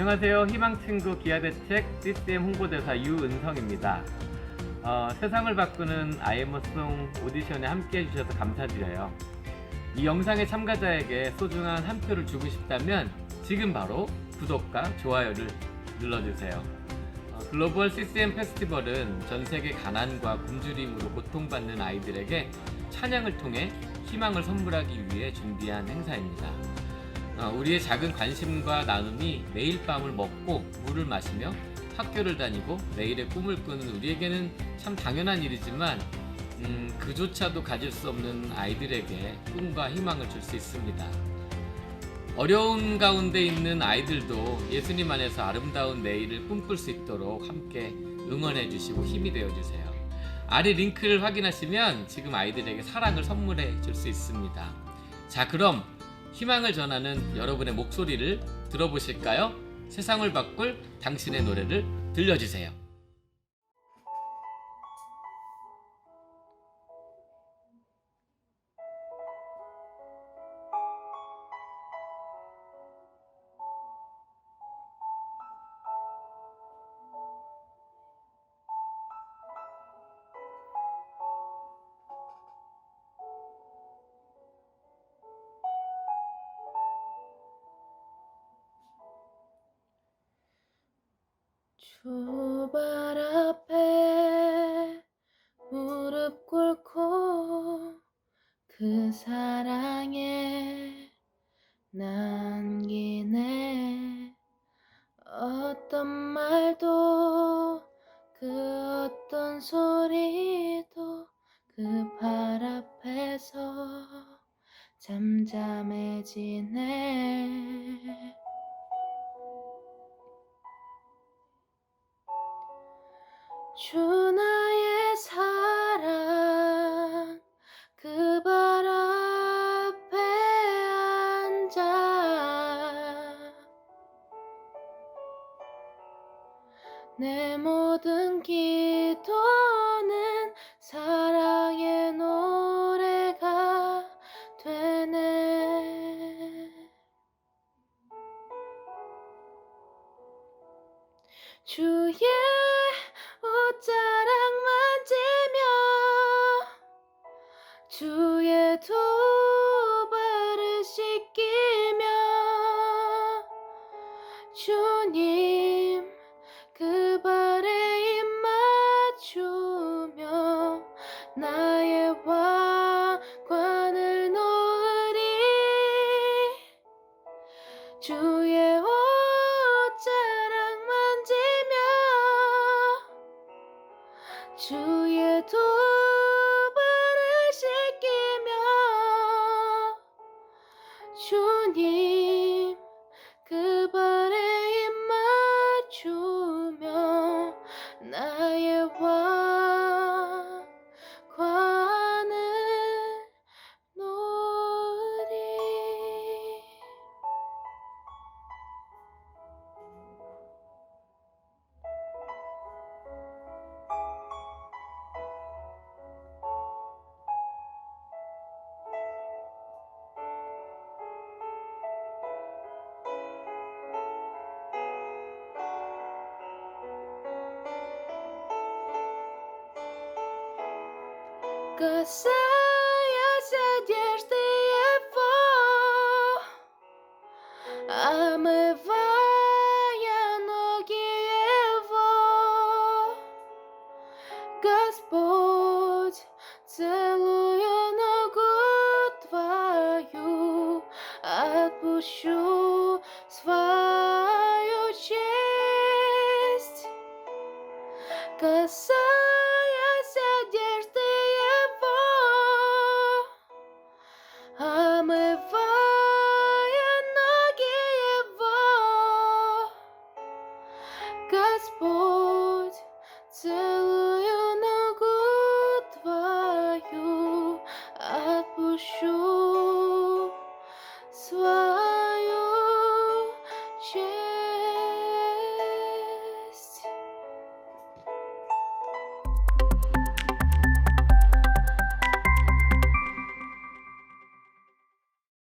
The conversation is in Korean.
안녕하세요. 희망친구 기아대책 CCM 홍보대사 유은성입니다. 어, 세상을 바꾸는 아이엠어송 오디션에 함께 해주셔서 감사드려요. 이 영상의 참가자에게 소중한 한 표를 주고 싶다면 지금 바로 구독과 좋아요를 눌러주세요. 어, 글로벌 CCM 페스티벌은 전 세계 가난과 굶주림으로 고통받는 아이들에게 찬양을 통해 희망을 선물하기 위해 준비한 행사입니다. 어, 우리의 작은 관심과 나눔이 매일 밤을 먹고 물을 마시며 학교를 다니고 매일의 꿈을 꾸는 우리에게는 참 당연한 일이지만 음, 그조차도 가질 수 없는 아이들에게 꿈과 희망을 줄 수 있습니다. 어려운 가운데 있는 아이들도 예수님 안에서 아름다운 내일을 꿈꿀 수 있도록 함께 응원해 주시고 힘이 되어 주세요. 아래 링크를 확인하시면 지금 아이들에게 사랑을 선물해 줄 수 있습니다. 자, 그럼 희망을 전하는 여러분의 목소리를 들어보실까요? 세상을 바꿀 당신의 노래를 들려주세요. 주발 앞에 무릎 꿇고 그 사랑에 남기네. 어떤 말도 그 어떤 소리도 그 발 앞에서 잠잠해지네 내 모든 기도는 사랑의 노래가 되네. 주의 옷자락 만지며 주의 두 발을 씻기며 주님 주의 옷자락 만지며 주의 두 Касаясь одежды его, омывая ноги его, Господь, целую ногу твою, отпущу свою честь. Касаясь Господь целую.